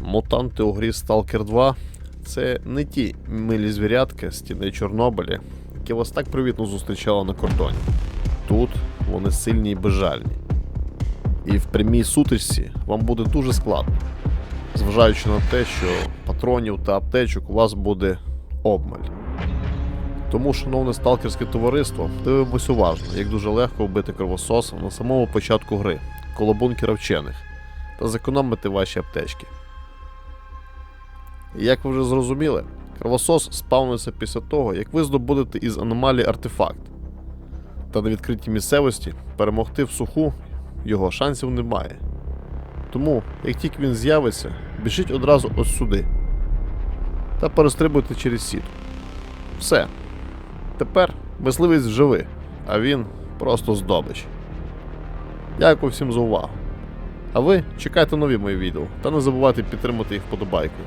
Мутанти у грі Stalker 2 це не ті милі звірятки стіни Чорнобилі, які вас так привітно зустрічали на кордоні. Тут вони сильні і безжальні. І в прямій сутичці вам буде дуже складно, зважаючи на те, що патронів та аптечок у вас буде обмаль. Тому, шановне сталкерське товариство, дивимось уважно, як дуже легко вбити кровососа на самому початку гри, коло бункера вчених, та зекономити ваші аптечки. Як ви вже зрозуміли, кровосос спавниться після того, як ви здобудете із аномалії артефакт. Та на відкритій місцевості перемогти в суху його шансів немає. Тому, як тільки він з'явиться, біжіть одразу ось сюди та перестрибуйте через сітку. Все. Тепер мисливець живий, а він просто здобич. Дякую всім за увагу. А ви чекайте нові мої відео та не забувайте підтримати їх вподобайкою.